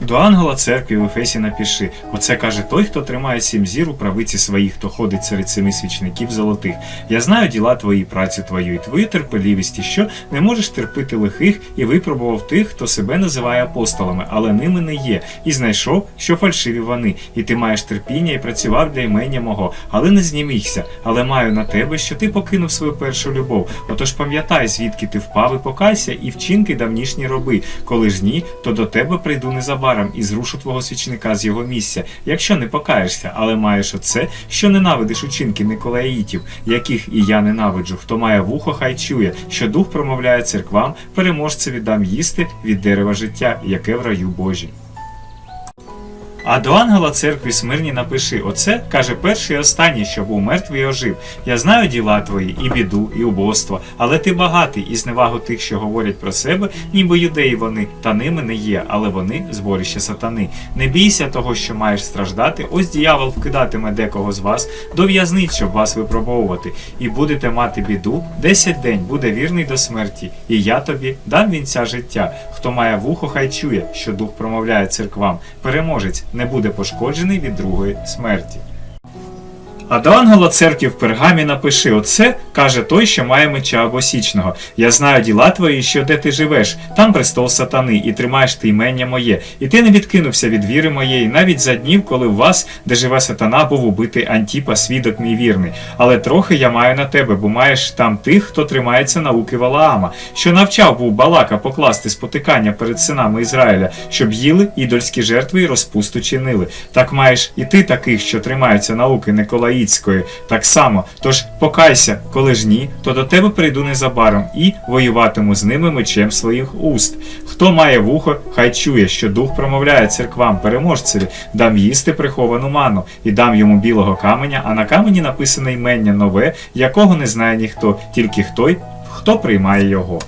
До ангела церкви в Ефесі напиши. Оце каже той, хто тримає сім зір у правиці своїх, хто ходить серед семи свічників золотих. Я знаю діла твої, працю твою і твою терпеливість, і що не можеш терпити лихих, і випробував тих, хто себе називає апостолами, але ними не є, і знайшов, що фальшиві вони, і ти маєш терпіння і працював для імення мого, але не знімігся, але маю на тебе, що ти покинув свою першу любов. Отож пам'ятай, звідки ти впав і покайся, і вчинки давнішні роби. Коли ж ні, то до тебе прийду незабаром і зрушу твого свічника з його місця, якщо не покаєшся, але маєш оце, що ненавидиш учинки Николаїтів, яких і я ненавиджу. Хто має вухо, хай чує, що дух промовляє церквам, переможцеві дам їсти від дерева життя, яке в раю Божій. А до ангела церкви смирні напиши: Оце каже перший і останній, що був мертвий ожив. Я знаю діла твої, і біду, і убоство, але ти багатий, і зневагу тих, що говорять про себе, ніби юдеї вони, та ними не є, але вони зборище сатани. Не бійся того, що маєш страждати. Ось діявол вкидатиме декого з вас до в'язниць, щоб вас випробовувати, і будете мати біду. Десять день буде вірний до смерті, і я тобі дам вінця життя. Хто має вухо, хай чує, що дух промовляє церквам. Переможець не буде пошкоджений від другої смерті. А до ангела церкви в пергамі напиши: Оце каже той, що має меча обосічного. Я знаю діла твої, що де ти живеш, там престол сатани, і тримаєш ти імення моє. І ти не відкинувся від віри моєї, навіть за днів, коли в вас, де живе сатана, був убитий Антіпа, свідок мій вірний. Але трохи я маю на тебе, бо маєш там тих, хто тримається науки Валаама, що навчав був Балака покласти спотикання перед синами Ізраїля, щоб їли ідольські жертви і розпусту чинили. Так маєш і ти таких, що тримаються науки Николаїцької, так само. Тож покайся, коли ж ні, то до тебе прийду незабаром і воюватиму з ними мечем своїх уст. Хто має вухо, хай чує, що дух промовляє церквам переможцеві, дам їсти приховану ману, і дам йому білого каменя, а на камені написане ймення нове, якого не знає ніхто, тільки той, хто приймає його.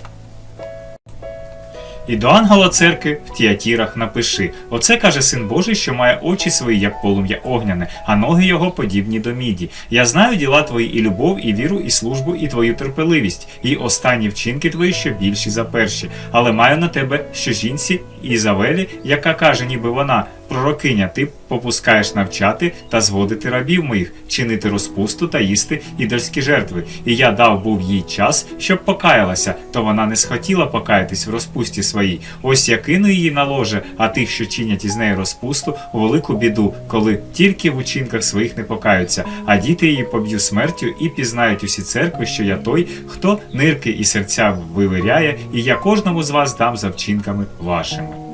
І до ангела церкви в тіатірах напиши: Оце каже син Божий, що має очі свої, як полум'я огняне, а ноги його подібні до міді. Я знаю діла твої і любов, і віру, і службу, і твою терпеливість, і останні вчинки твої, що більші за перші. Але маю на тебе, що жінці Ізавелі, яка каже, ніби вона. Пророкиня, ти попускаєш навчати та зводити рабів моїх, чинити розпусту та їсти ідольські жертви. І я дав був їй час, щоб покаялася, то вона не схотіла покаятись в розпусті своїй. Ось я кину її на ложе, а тих, що чинять із неї розпусту, у велику біду, коли тільки в учинках своїх не покаються, а діти її поб'ю смертю і пізнають усі церкви, що я той, хто нирки і серця вивиряє, і я кожному з вас дам за вчинками вашими.